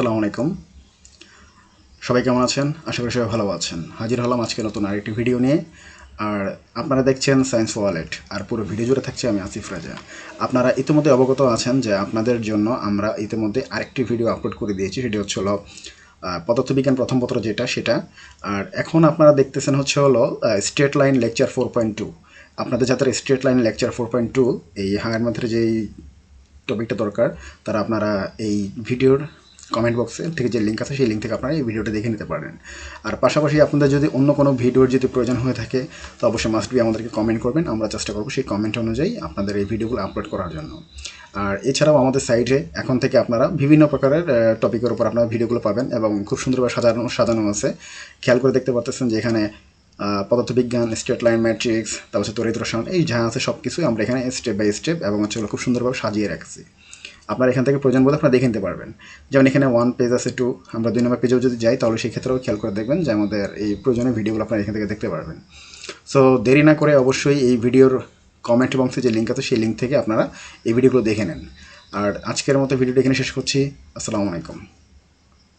আসসালামু আলাইকুম। সবাই কেমন আছেন? আশা করি সবাই ভালো আছেন। হাজির হলাম আজকে নতুন আরেকটি ভিডিও নিয়ে। আর আপনারা দেখছেন সায়েন্স ওয়ালেট আর পুরো ভিডিও জুড়ে থাকছে আমি আসিফ রাজা। আপনারা ইতিমধ্যে অবগত আছেন যে আপনাদের জন্য আমরা ইতিমধ্যে আরেকটি ভিডিও আপলোড করে দিয়েছি, সেটি হচ্ছে হলো পদার্থবিজ্ঞান প্রথম পত্র যেটা, সেটা। আর এখন আপনারা দেখতেছেন হচ্ছে হলো straight line lecture four point two আপনাদের যাদের straight line lecture four point two এই হায়ার মধ্যে যেই টপিকটা দরকার, তারা আপনারা এই ভিডিওর কমেন্ট বক্সে থেকে যে লিঙ্ক আছে, সেই লিঙ্ক থেকে আপনারা এই ভিডিওটা দেখে নিতে পারেন। আর পাশাপাশি আপনাদের যদি অন্য কোনো ভিডিওর যদি প্রয়োজন হয়ে থাকে, তো অবশ্যই মাস্ট বি আমাদেরকে কমেন্ট করবেন। আমরা চেষ্টা করব সেই কমেন্ট অনুযায়ী আপনাদের এই ভিডিওগুলো আপলোড করার জন্য। আর এছাড়াও আমাদের সাইটে এখন থেকে আপনারা বিভিন্ন প্রকারের টপিকের উপর আপনারা ভিডিওগুলো পাবেন এবং খুব সুন্দরভাবে সাজানো সাজানো আছে। খেয়াল করে দেখতে পাচ্ছেন যে এখানে পদার্থবিজ্ঞান স্টেট লাইন ম্যাট্রিক্স তারপর হচ্ছে তরিত এই যা আছে সব কিছুই আমরা এখানে স্টেপ বাই স্টেপ এবং হচ্ছে খুব সুন্দরভাবে সাজিয়ে রাখছি। আপনারা এখান থেকে প্রয়োজন বোধ আপনারা দেখে নিতে পারবেন। যেমন এখানে ওয়ান পেজ আছে টু আমরা দুই নম্বর পেজেও যদি যাই, তাহলে সেই ক্ষেত্রেও খেয়াল করে দেখবেন যে আমাদের এই প্রয়োজনীয় ভিডিওগুলো আপনারা এখান থেকে দেখতে পারবেন। সো দেরি না করে অবশ্যই এই ভিডিওর কমেন্ট বক্সে যে লিঙ্ক আছে, সেই লিঙ্ক থেকে আপনারা এই ভিডিওগুলো দেখে নেন। আর আজকের মতো ভিডিওটা এখানে শেষ করছি। আসসালামু আলাইকুম।